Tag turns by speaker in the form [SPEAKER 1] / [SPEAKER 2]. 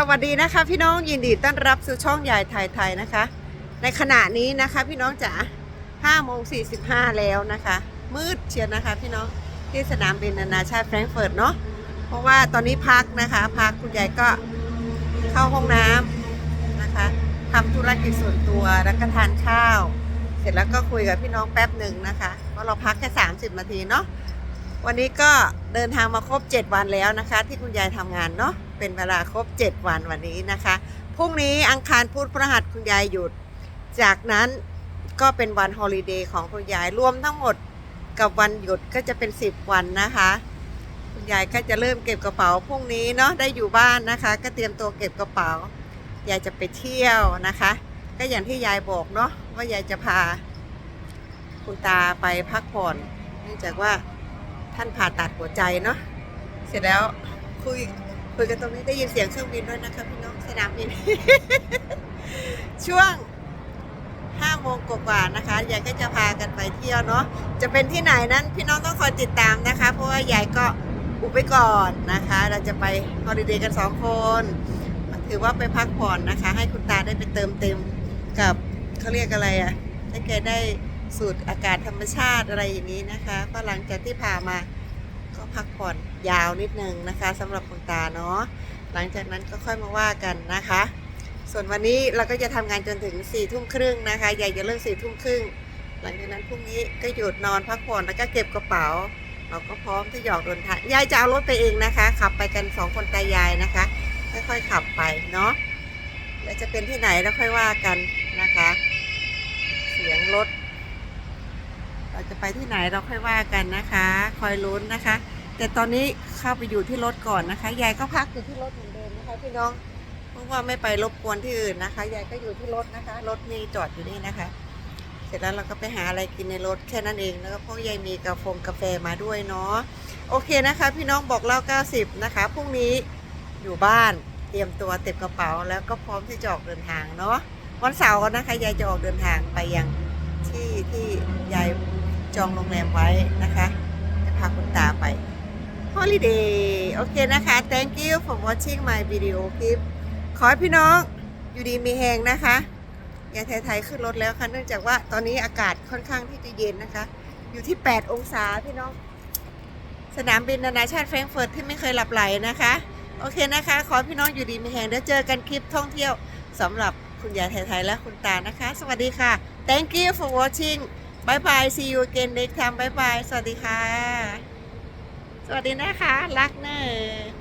[SPEAKER 1] สวัสดีนะคะ พี่น้องยินดีต้อนรับสู่ช่องยายไทยไทยนะคะ ในขณะนี้นะคะพี่น้องจ๋า5โมง45 แล้วนะคะ มืดเชียวนะคะ พี่น้องที่สนามบินนานาชาติแฟรงก์เฟิร์ตเนาะเพราะว่าตอนนี้พักนะคะ พักคุณยายก็เข้าห้องน้ำนะคะทำธุรกิจส่วนตัวแล้วก็ทานข้าว เสร็จแล้วก็คุยกับพี่น้องแป๊บหนึ่งนะคะเพราะเราพักแค่ 30 นาทีเนาะวันนี้ก็เดินทางมาครบ 7 วันแล้วนะคะ ที่คุณยายทำงานเนาะ เป็นเวลาครบ 7 วันวันนี้นะคะ พรุ่งนี้อังคารพุธพฤหัสคุณยายหยุด จากนั้นก็เป็นวันฮอลิเดย์ของคุณยายรวมทั้งหมดกับวันหยุดก็จะเป็น 10 วันนะคะ คุณยายก็จะเริ่มเก็บกระเป๋าพรุ่งนี้เนาะได้อยู่บ้านนะคะ ก็เตรียมตัวเก็บกระเป๋ายายจะไปเที่ยวนะคะ ก็อย่างที่ยายบอกเนาะว่ายายจะพา คุณตาไปพักผ่อน เนื่องจากว่าท่านผ่าตัดหัวใจเนาะเสร็จแล้วคุย คุยกันตรงนี้ได้ยินเสียงเครื่องบินด้วยนะคะพี่น้องสนามบิน ช่วง5โมงกว่าๆนะคะยายก็จะพากันไปเที่ยวเนาะจะเป็นที่ไหนนั้นพี่น้องต้องคอยติดตามนะคะ เพราะว่ายายก็อุบไปก่อนนะคะ เราจะไปฮอลิเดย์กันสองคนถือว่าไปพักผ่อนนะคะ ให้คุณตาได้ไปเติมเต็มกับเขาเรียกอะไรอะ่ะให้แกได้สูดอากาศธรรมชาติอะไรอย่างนี้นะคะก็หลังจากที่พามาก็พักผ่อนยาวนิดนึงนะคะสำหรับ ตาเนาะหลังจากนั้นก็ค่อยมาว่ากันนะคะ ส่วนวันนี้เราก็จะทำงานจนถึง4ี่ทุ่มครึ่งนะคะยายจะเลิกสี่ทุ่มครึ่งหลังจากนั้นพรุ่งนี้ก็หยุดนอนพักผ่อนแล้วก็เก็บกระเป๋า เราก็พร้อมที่หยออกเดินทางยายจะเอารถไปเองนะคะ ขับไปกันสองคนตายายนะคะ ค่อยๆขับไปเนาะแล้วจะเป็นที่ไหนแล้วค่อยว่ากันนะคะ เสียงรถเราจะไปที่ไหนเราค่อยว่ากันนะคะ คอยลุ้นนะคะ แต่ตอนนี้เข้าไปอยู่ที่รถก่อนนะคะ ยายก็พักอยู่ที่รถเหมือนเดิมนะคะพี่น้อง เพราะว่าไม่ไปรบกวนที่อื่นนะคะ ยายก็อยู่ที่รถนะคะ รถมีจอดอยู่นี่นะคะ เสร็จแล้วเราก็ไปหาอะไรกินในรถแค่นั้นเองแล้วก็พวกยายมีกาแฟกาแฟมาด้วยเนาะ โอเคนะคะ พี่น้องบอกเล่า 90 นะคะ พรุ่งนี้อยู่บ้านเตรียมตัวเต็มกระเป๋าแล้วก็พร้อมที่จะออกเดินทางเนาะ วันเสาร์นะคะยายจะออกเดินทางไปยังที่ที่ยายจองโรงแรมไว้นะคะจะพาคุณตาไป holiday โอเคนะคะ thank you for watching my video clip ขอให้พี่น้องอยู่ดีมีแหงนะคะยายไทยๆขึ้นรถแล้วค่ะเนื่องจากว่าตอนนี้อากาศค่อนข้างที่จะเย็นนะคะ อยู่ที่ 8 องศาพี่น้อง สนามบินนานาชาติแฟรงก์เฟิร์ตที่ไม่เคยหลับไหลนะคะ โอเคนะคะ ขอให้พี่น้องอยู่ดีมีแหงเดี๋ยวเจอกันคลิปท่องเที่ยวสำหรับคุณยายไทยๆและคุณตานะคะ สวัสดีค่ะ thank you for watching bye bye see you again next time bye bye สวัสดีค่ะ สวัสดีนะคะ รักเนอ